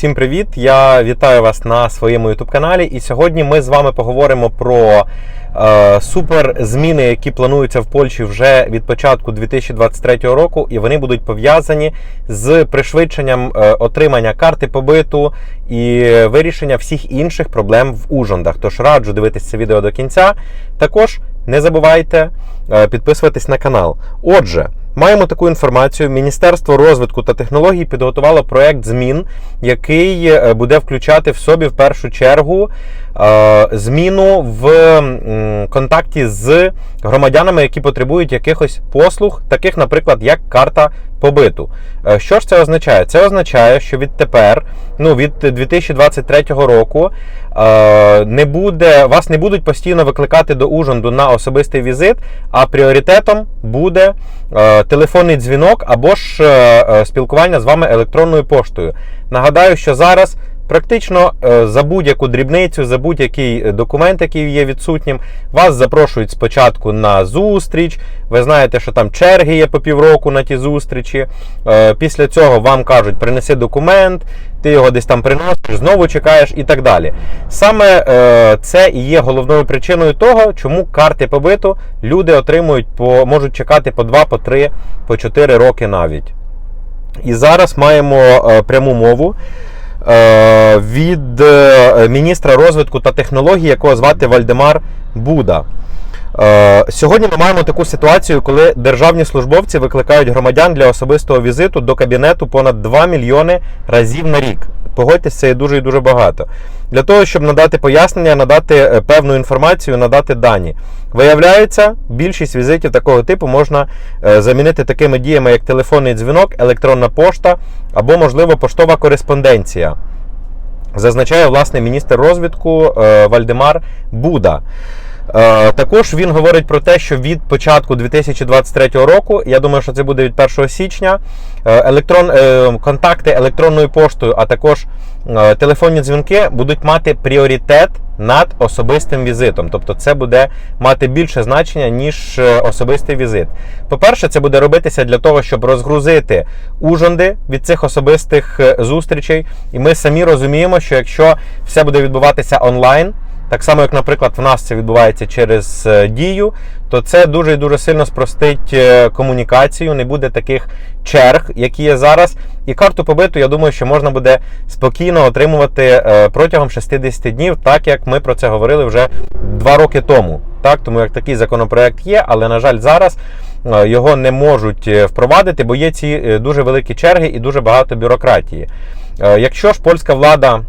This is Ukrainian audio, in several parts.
всім привіт! Я вітаю вас на своєму youtube каналі. І сьогодні ми з вами поговоримо про е, супер зміни, які плануються в Польщі вже від початку 2023 року, і вони будуть пов'язані з пришвидшенням е, отримання карти побиту і вирішення всіх інших проблем в Ужондах. Тож раджу дивитися це відео до кінця. Також не забувайте е, підписуватись на канал. Отже. Маємо таку інформацію. Міністерство розвитку та технологій підготувало проект змін, який е, буде включати в собі в першу чергу е, зміну в контакті з громадянами, які потребують якихось послуг, таких, наприклад, як карта побиту. Е, Що ж це означає? Це означає, що відтепер, ну від 2023 року, е, не буде вас не будуть постійно викликати до Ужонду на особистий візит, а пріоритетом буде е, телефонний дзвінок або ж спілкування з вами електронною поштою. Нагадаю, що зараз. Практично е, за будь-яку дрібницю, за будь-який документ, який є відсутнім, вас запрошують спочатку на зустріч. Ви знаєте, що там черги є по півроку на ті зустрічі. Е, Після цього вам кажуть, принеси документ, ти його десь там приносиш, знову чекаєш і так далі. Саме е, це і є головною причиною того, чому карти побиту люди отримують по можуть чекати по 2, по 3, по 4 роки навіть. І зараз маємо е, пряму мову е, від е, міністра розвитку та технологій, якого звати Вальдемар Буда. Е, Сьогодні ми маємо таку ситуацію, коли державні службовці викликають громадян для особистого візиту до кабінету понад 2 мільйони разів на рік. Погодьтесь, це є дуже і дуже багато. Для того, щоб надати пояснення, надати е, певну інформацію, надати дані. Виявляється, більшість візитів такого типу можна е, замінити такими діями, як телефонний дзвінок, електронна пошта або, можливо, поштова кореспонденція. Зазначає власне міністр розвитку е, Вальдемар Буда. Також він говорить про те, що від початку 2023 року, я думаю, що це буде від 1 січня, електрон, е, контакти електронною поштою, а також е, телефонні дзвінки будуть мати пріоритет над особистим візитом. Тобто це буде мати більше значення, ніж е, особистий візит. По-перше, це буде робитися для того, щоб розгрузити ужонди від цих особистих е, зустрічей. І ми самі розуміємо, що якщо все буде відбуватися онлайн, так само, як, наприклад, в нас це відбувається через е, дію, то це дуже і дуже сильно спростить е, комунікацію, не буде таких черг, які є зараз. І карту побиту, я думаю, що можна буде спокійно отримувати е, протягом 60 днів, так як ми про це говорили вже два роки тому. Так, тому як такий законопроект є, але на жаль, зараз його не можуть впровадити, бо є ці дуже великі черги і дуже багато бюрократії. Якщо ж польська влада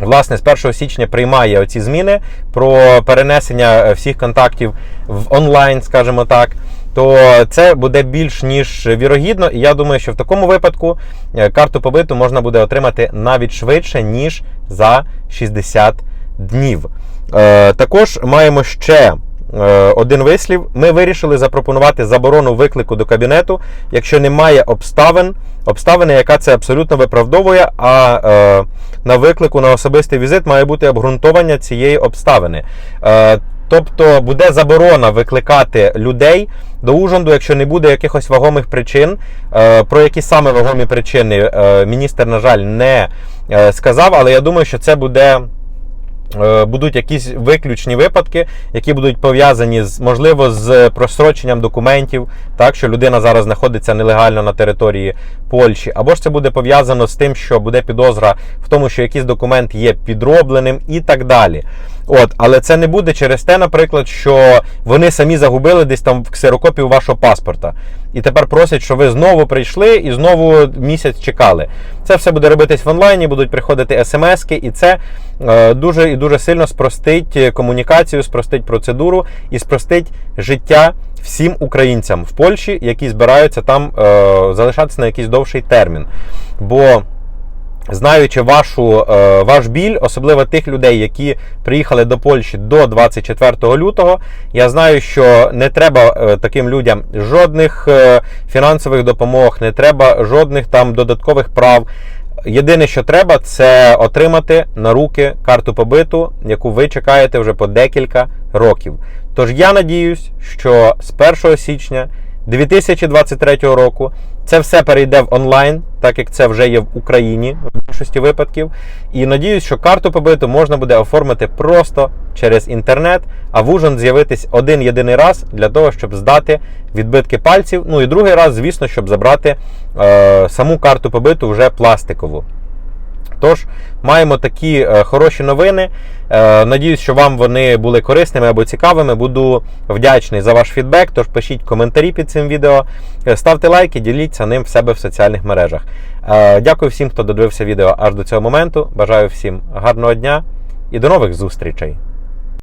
Власне, з 1 січня приймає оці зміни про перенесення е, всіх контактів в онлайн, скажімо так. То це буде більш ніж вірогідно, і я думаю, що в такому випадку е, карту побиту можна буде отримати навіть швидше, ніж за 60 днів. Е, також маємо ще один вислів. Ми вирішили запропонувати заборону виклику до кабінету, якщо немає обставин, обставини, яка це абсолютно виправдовує. А е, на виклику на особистий візит має бути обґрунтовання цієї обставини. Е, Тобто буде заборона викликати людей до Ужонду, якщо не буде якихось вагомих причин. Е, Про які саме вагомі причини е, міністр, на жаль, не е, сказав, але я думаю, що це буде. Е, Будуть якісь виключні випадки, які будуть пов'язані з можливо з просроченням документів, так що людина зараз знаходиться нелегально на території Польщі, або ж це буде пов'язано з тим, що буде підозра в тому, що якийсь документ є підробленим і так далі. От, але це не буде через те, наприклад, що вони самі загубили десь там в ксерокопію вашого паспорта. І тепер просять, що ви знову прийшли і знову місяць чекали. Це все буде робитись в онлайні, будуть приходити смски, і це е, дуже дуже сильно спростить комунікацію, спростить процедуру і спростить життя всім українцям в Польщі, які збираються там е, залишатися на якийсь довший термін. Бо Знаючи вашу, е, ваш біль, особливо тих людей, які приїхали до Польщі до 24 лютого, я знаю, що не треба е, таким людям жодних е, фінансових допомог, не треба жодних там додаткових прав. Єдине, що треба, це отримати на руки карту побиту, яку ви чекаєте вже по декілька років. Тож я надіюсь, що з 1 січня 2023 року це все перейде в онлайн, так як це вже є в Україні в більшості випадків. І надіюсь, що карту побиту можна буде оформити просто через інтернет, а в ужин з'явитись один єдиний раз для того, щоб здати відбитки пальців. Ну і другий раз, звісно, щоб забрати е, саму карту побиту вже пластикову. Тож, маємо такі е, хороші новини. Е, надіюсь, що вам вони були корисними або цікавими. Буду вдячний за ваш фідбек. Тож пишіть коментарі під цим відео, Е, ставте лайки, діліться ним в себе в соціальних мережах. Е, дякую всім, хто додивився відео аж до цього моменту. Бажаю всім гарного дня і до нових зустрічей!